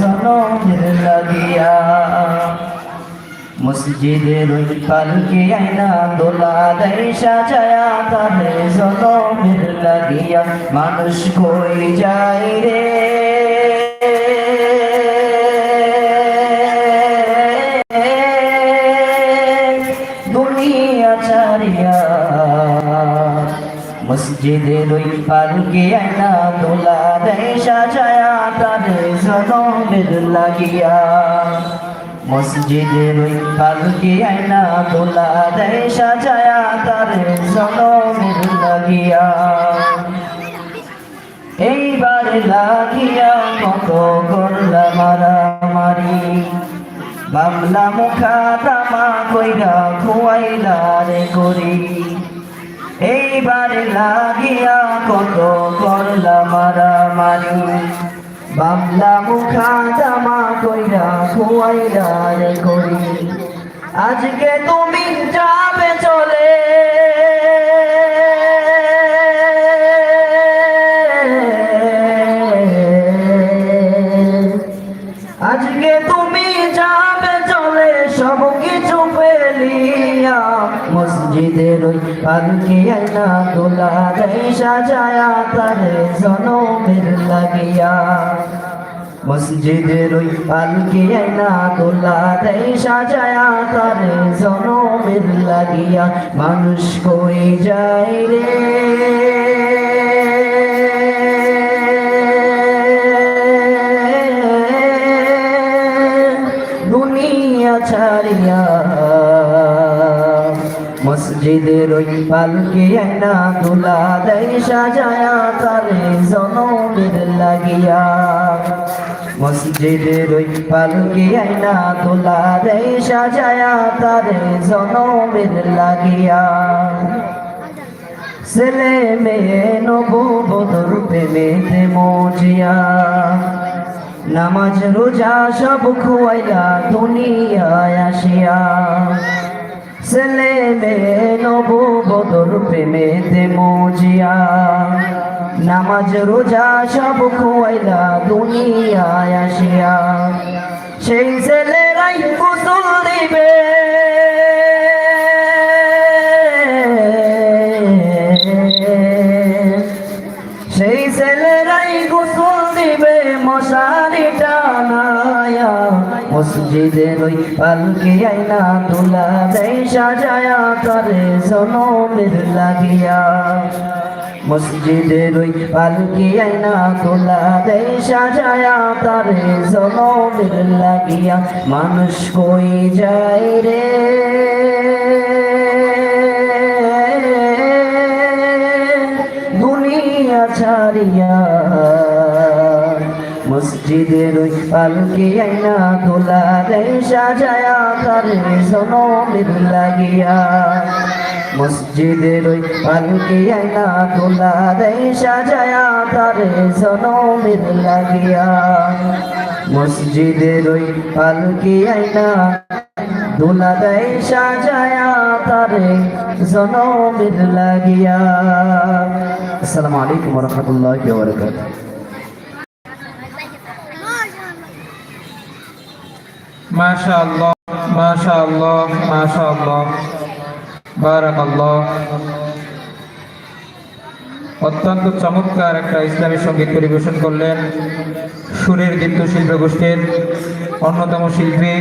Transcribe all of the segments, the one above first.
জনমের লাগিয়া। মসজিদের ওই পালকে আয়না দোলা দেয়, সাজায়া তারে জনমের লাগিয়া। মানুষ কই যায় রে? দুনিয়া ছাড়িয়া। মসজিদের ওই পালকে আয়না দোলা দেয়, সাজায়া তারে জনমের লাগিয়া। মসজিদের ওই পালকে আয়না দোলা দেয়, সাজায়া তারে জনমের লাগিয়া। এইবার লাগিয়া কত করলা মারামারি। বাংলা মুখা তামা কইরা খুয়াইলা রে করি। এইবার লাগিয়া কত করলা মারামারি। বাংলা মুখা জামা কইরা খুয়াইরা রে করি আজকে তুমি যাবে চলে। সাজায়া তারে জনমের লাগিয়া। মসজিদের ওই পালকে না তোলা দেয়, সাজায়া তারে জনমের লাগিয়া। মানুষ কই যায় রে? মসজিদের ওই পালকে আয়না দুলা দেয়, সাজায়া তারে জনমের লাগিয়া। মসজিদের ওই পালকে আয়না দুলা দেয়, সাজায়া তারে জনমের লাগিয়া। ছেলে মেয়ে নবু বদর প্রেমেতে মজিয়া। নামাজ, রোজা সব খুয়াইলা দুনিয়ায় আসিয়া। ছেলে মেয়ে নব বদর প্রেমেতে মজিয়া। নামাজ, রোজা সব খুয়াইলা দুনিয়ায় আসিয়া। সেই ছেলেরাই কুসুল দিবে। মসজিদের ওই পালকে আইনা তোলা দেয় সাজায়া করে জনমের লাগিয়া। মসজিদের ওই পালকি আইনা তোলা দেয় সাজায়া তারে জনমের লাগিয়া। মানুষ কই যায় রে? দুনিয়া ছাড়িয়া মসজিদের ওই পালকি আইনা তোলা দেয়, সাজায়া তারে জনমের লাগিয়া। মসজিদের ওই পালকি আইনা তোলা দেয়, সাজায়া তারে জনমের লাগিয়া। মসজিদের ওই পালকি আইনা দোলা দেয়, সাজায়া তারে জনমের লাগিয়া। আসসালামু আলাইকুম রহমতুল্লাহ মাশাআল্লাহ মাশাআল্লাহ মাশাআল্লাহ। বারাকাল্লাহ। অত্যন্ত চমৎকার একটা ইসলামী সংগীত পরিবেশন করলেন সুরের দীপ্ত শিল্প গোষ্ঠীর অন্যতম শিল্পী।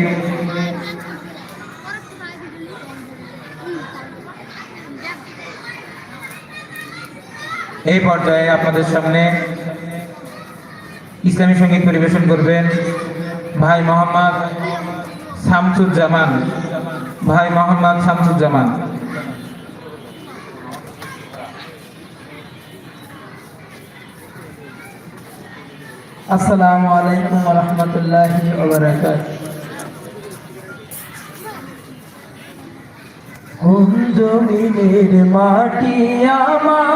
এই পর্যায়ে আপনাদের সামনে ইসলামী সংগীত পরিবেশন করবেন ভাই মোহাম্মদ শামসুজ্জামান। ভাই মোহাম্মদ শামসুজ্জামান। আসসালামু আলাইকুম রহমতুল্লাহি জমিনের মাটি আমার।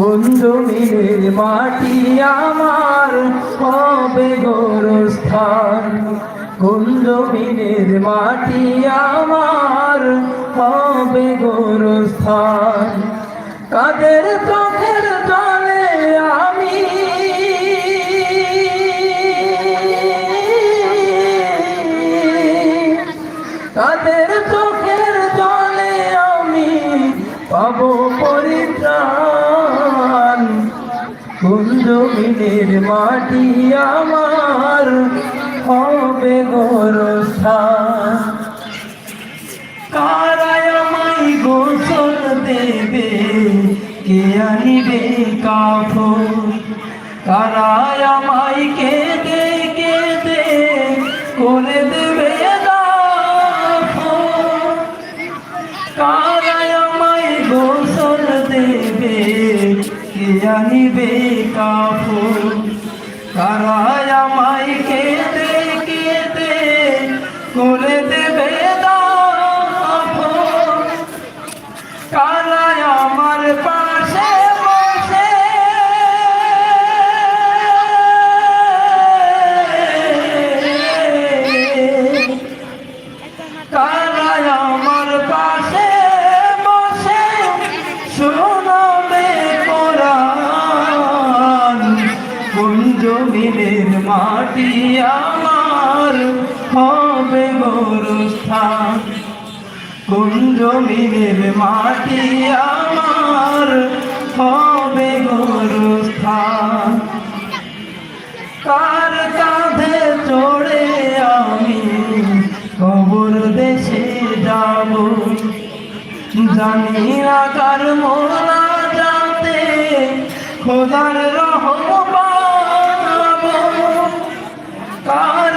বন্ধুমিনের মাটি আমার হবে গোরস্থান। বন্ধুমিনের মাটি আমার হবে গোরস্থান। কাদের তো কুঞ্জমিনের মাটি আমার হবে গোরস্থান। কারায় আমায় গোসল দেবে, কে আনিবে কাপড় কারায় আমায় কেঁদে আনিবে কাপড় কারায় আমায় গোরস্থান। মিলের মাটি আমার, হবে গোরস্থান। কার কাঁধে চড়ে আমি কবর দেশে যাব? জানি না কার মোলা যাতে খোদার রহম পাবো। কার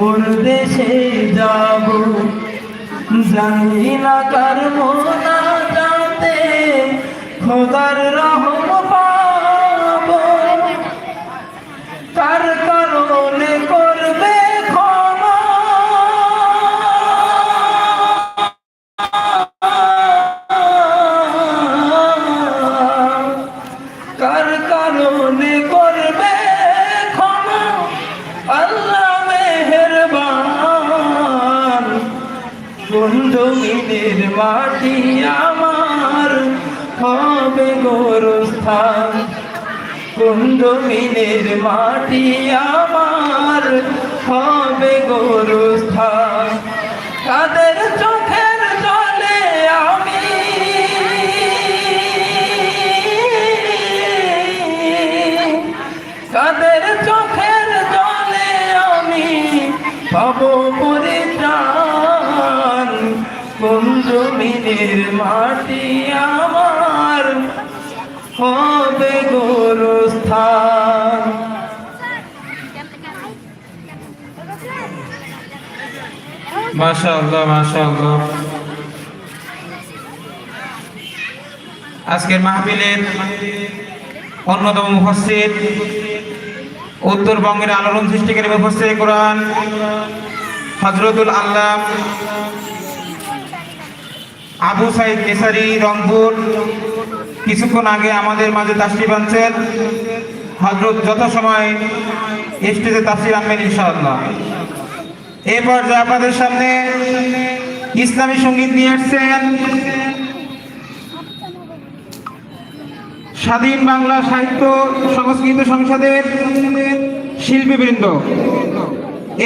কবর দেশে যাব। জানি না কার না যাতে খোদার রহম পাব। কার গোরস্থান কুঞ্জমিনের মাটি আমার হবে গোরস্থান। কাদের চোখের জলে আমি কাদের চোখের জলে আমি পাবো পরিত্রাণ। কুঞ্জমিনের মাটি আমার হবে গোরস্থান। মাশাআল্লাহ মাশাআল্লাহ। আজকের মাহফিলের অন্যতম মুফাসসির উত্তরবঙ্গের আলোড়ন সৃষ্টিকারী মুফাসসির কোরআন হযরতুল আল্লাহ আবু সাইদ কেসারি রংপুর কিছুক্ষণ আগে আমাদের মাঝে তাশরিফ আনছেন। হজরত যত সময় স্টেজে তাফসির আনবেন ইনশাআল্লাহ। এই পর্যায়ে আপনাদের সামনে ইসলামী সংগীত নিয়ে আসছেন। স্বাধীন বাংলা সাহিত্য সংস্কৃত সংসদের শিল্পীবৃন্দ।